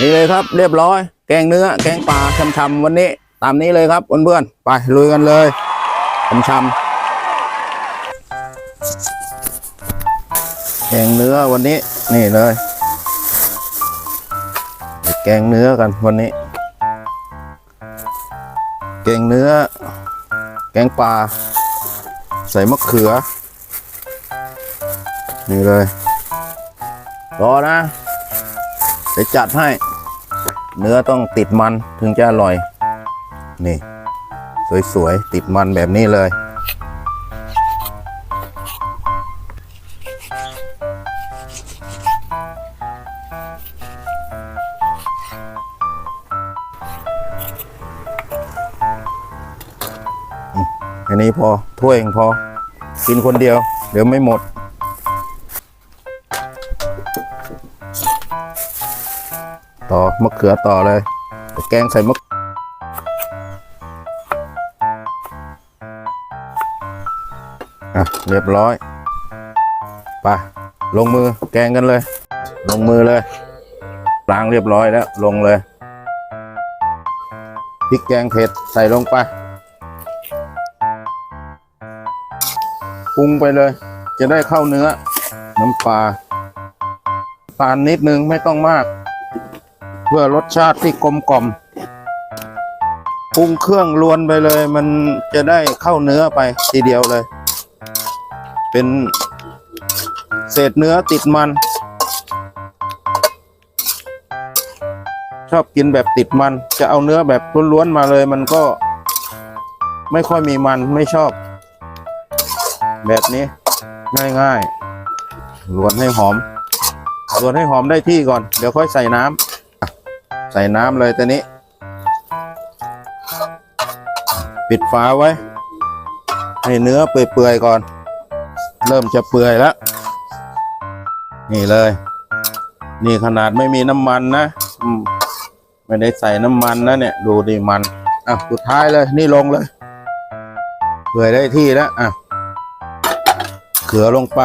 นี่เลยครับเรียบร้อย แกงเนื้อ แกงปลาชำๆวันนี้ ตามนี้เลยครับเพื่อนๆไปลุยกันเลยชำๆแกงเนื้อวันนี้ นี่เลยแกงเนื้อกันวันนี้ แกงเนื้อ แกงปลาใส่มะเขือ นี่เลย รอนะ ดี๋ยวจัดให้ เนื้อต้องติดมันถึงจะอร่อย นี่ สวยๆ ติดมันแบบนี้เลย อันนี้พอถ้วยเองพอ กินคนเดียว เดี๋ยวไม่หมด ต่อมะเขือต่อเลยแกงใส่มะอะเรียบร้อยไปลงมือแกงกันเลย ลงมือเลยล้างเรียบร้อยแล้ว ลงเลยพริกแกงเผ็ดใส่ลงไปปรุงไปเลย จะได้เข้าเนื้อ น้ำปลาตาลนิดนึงไม่ต้องมาก เพื่อรสชาติที่กลมกล่อมปรุงเครื่องรวนไปเลย มันจะได้เข้าเนื้อไปทีเดียวเลย เป็นเศษเนื้อติดมัน ชอบกินแบบติดมัน จะเอาเนื้อแบบล้วนๆมาเลย มันก็ไม่ค่อยมีมันไม่ชอบ แบบนี้ง่ายๆลวนให้หอมลวนให้หอมได้ที่ก่อน เดี๋ยวค่อยใส่น้ำ ใส่น้ำเลยตอนนี้ ปิดฝาไว้ ให้เนื้อเปื่อยๆก่อน เริ่มจะเปื่อยแล้ว นี่เลย นี่ขนาดไม่มีน้ำมันนะไม่ได้ใส่น้ำมันนะเนี่ย ดูดิมันอะสุดท้ายเลย นี่ลงเลยเปื่อยได้ที่แล้วอะเขือลงไป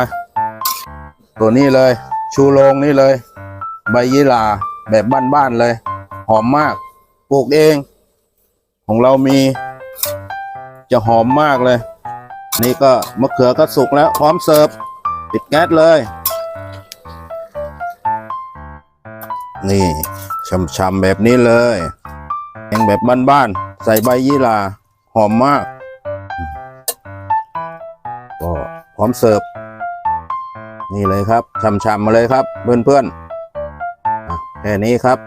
ตัวนี้เลย ชูโรงนี่เลย ใบยี่หร่าแบบบ้านๆเลย อมมาก ปลูกเอง ของเรามี จะหอมมากเลย นี่ก็มะเขือก็สุกแล้ว พร้อมเสิร์ฟ ปิดแก๊สเลย นี่ช่ำๆแบบนี้เลยแกงแบบบ้านๆ ใส่ใบยี่หร่าหอมมาก ก็พร้อมเสิร์ฟ นี่เลยครับช่ำๆมาเลยครับ เพื่อนๆแค่นี้ครับ